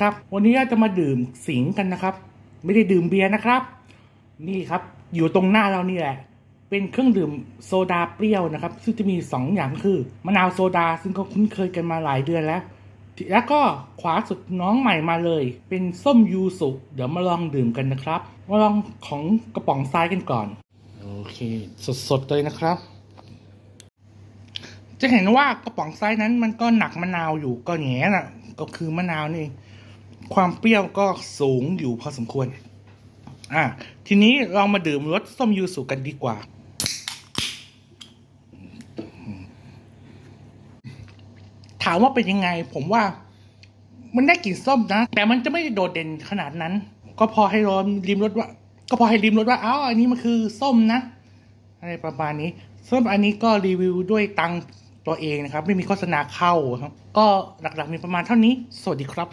ครับ วันนี้เราจะมาดื่มสิงกันนะครับ ไม่ได้ดื่มเบียร์นะครับ นี่ครับ อยู่ตรงหน้าเรานี่แหละ เป็นเครื่องดื่มโซดาเปรี้ยวนะครับ ซึ่งจะมีสองอย่างคือมะนาวโซดาซึ่งก็คุ้นเคยกันมาหลายเดือนแล้ว แล้วก็ขวาสุดน้องใหม่มาเลย เป็นส้มยูสุเดี๋ยวมาลองดื่มกันนะครับ มาลองของกระป๋องซ้ายกันก่อน โอเค สดๆเลยนะครับจะเห็นว่ากระป๋องไซส์นั้นมันก็หนักมะนาวอยู่ก็แง่น่ะ ก็คือมะนาวนี่ ความเปรี้ยวก็สูงอยู่พอสมควร อะ ทีนี้เรามาดื่มรสส้มยูสุกันดีกว่า ถามว่าเป็นยังไง ผมว่า มันได้กลิ่นส้มนะ แต่มันจะไม่โดดเด่นขนาดนั้น ก็พอให้รอริมรสว่า ก็พอให้ริมรสว่าอ้าวอันนี้มันคือส้มนะ อะไรประมาณนี้ส้มอันนี้ก็รีวิวด้วยตังตัวเองนะครับ ไม่มีโฆษณาเข้าครับ ก็หลักๆมีประมาณเท่านี้ สวัสดีครับ